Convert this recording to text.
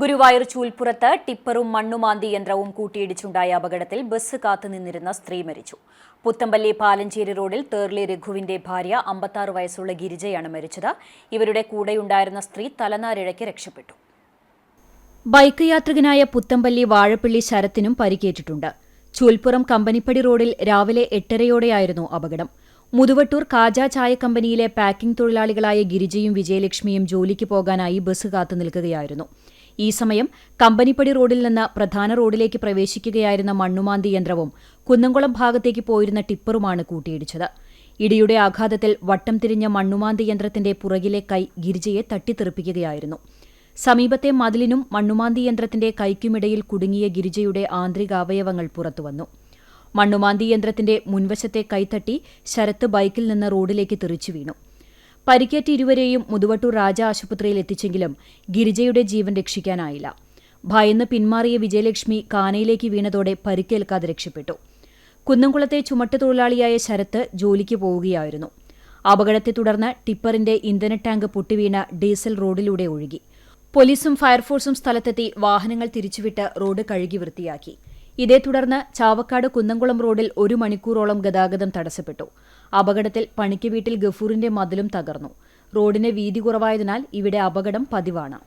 ഗുരുവായൂർ ചൂൽപ്പുറത്ത് ടിപ്പറും മണ്ണുമാന്തി യന്ത്രവും കൂട്ടിയിടിച്ചുണ്ടായ അപകടത്തിൽ ബസ് കാത്തുനിന്നിരുന്ന സ്ത്രീ മരിച്ചു. പുത്തമ്പല്ലി പാലഞ്ചേരി റോഡിൽ തേർലി രഘുവിന്റെ ഭാര്യ അമ്പത്താറ് വയസ്സുള്ള ഗിരിജയാണ് മരിച്ചത്. ഇവരുടെ കൂടെയുണ്ടായിരുന്ന സ്ത്രീ തലനാരിഴയ്ക്ക് രക്ഷപ്പെട്ടു. ബൈക്ക് യാത്രികനായ പുത്തമ്പല്ലി വാഴപ്പള്ളി ശരത്തിനും പരിക്കേറ്റിട്ടുണ്ട്. ചൂൽപ്പുറം കമ്പനിപ്പടി റോഡിൽ രാവിലെ എട്ടരയോടെയായിരുന്നു അപകടം. മുതുവട്ടൂർ കാജ ചായ കമ്പനിയിലെ പാക്കിംഗ് തൊഴിലാളികളായ ഗിരിജയും വിജയലക്ഷ്മിയും ജോലിക്ക് പോകാനായി ബസ് കാത്തു നിൽക്കുകയായിരുന്നു. ഈ സമയം കമ്പനിപ്പടി റോഡിൽ നിന്ന് പ്രധാന റോഡിലേക്ക് പ്രവേശിക്കുകയായിരുന്ന മണ്ണുമാന്തി യന്ത്രവും കുന്നംകുളം ഭാഗത്തേക്ക് പോയിരുന്ന ടിപ്പറുമാണ് കൂട്ടിയിടിച്ചത്. ഇടിയുടെ ആഘാതത്തിൽ വട്ടം തിരിഞ്ഞ മണ്ണുമാന്തി യന്ത്രത്തിന്റെ പുറകിലെ കൈ ഗിരിജയെ തട്ടിത്തെറിപ്പിക്കുകയായിരുന്നു. സമീപത്തെ മതിലിനും മണ്ണുമാന്തി യന്ത്രത്തിന്റെ കൈക്കുമിടയിൽ കുടുങ്ങിയ ഗിരിജയുടെ ആന്തരികാവയവങ്ങൾ പുറത്തുവന്നു. മണ്ണുമാന്തി യന്ത്രത്തിന്റെ മുൻവശത്തെ കൈത്തട്ടി ശരത്ത് ബൈക്കിൽ നിന്ന് റോഡിലേക്ക് തെറിച്ചു വീണു. പരിക്കേറ്റ ഇരുവരെയും മുതുവട്ടൂർ രാജ ആശുപത്രിയിൽ എത്തിച്ചെങ്കിലും ഗിരിജയുടെ ജീവൻ രക്ഷിക്കാനായില്ല. ഭയന്ന് പിന്മാറിയ വിജയലക്ഷ്മി കാനയിലേക്ക് വീണതോടെ പരിക്കേൽക്കാതെ രക്ഷപ്പെട്ടു. കുന്നംകുളത്തെ ചുമട്ട് തൊഴിലാളിയായ ശരത്ത് ജോലിക്ക് പോവുകയായിരുന്നു. അപകടത്തെ തുടർന്ന് ടിപ്പറിന്റെ ഇന്ധന ടാങ്ക് പൊട്ടിവീണ ഡീസൽ റോഡിലൂടെ ഒഴുകി. പോലീസും ഫയർഫോഴ്സും സ്ഥലത്തെത്തി വാഹനങ്ങൾ തിരിച്ചുവിട്ട് റോഡ് കഴുകി വൃത്തിയാക്കി. ഇതേ തുടർന്ന് ചാവക്കാട് കുന്നംകുളം റോഡിൽ ഒരു മണിക്കൂറോളം ഗതാഗതം തടസ്സപ്പെട്ടു. അപകടത്തിൽ പണിക്ക് വീട്ടിൽ ഗഫൂറിന്റെ മതിലും തകർന്നു. റോഡിന് വീതി കുറവായതിനാൽ ഇവിടെ അപകടം പതിവാണ്.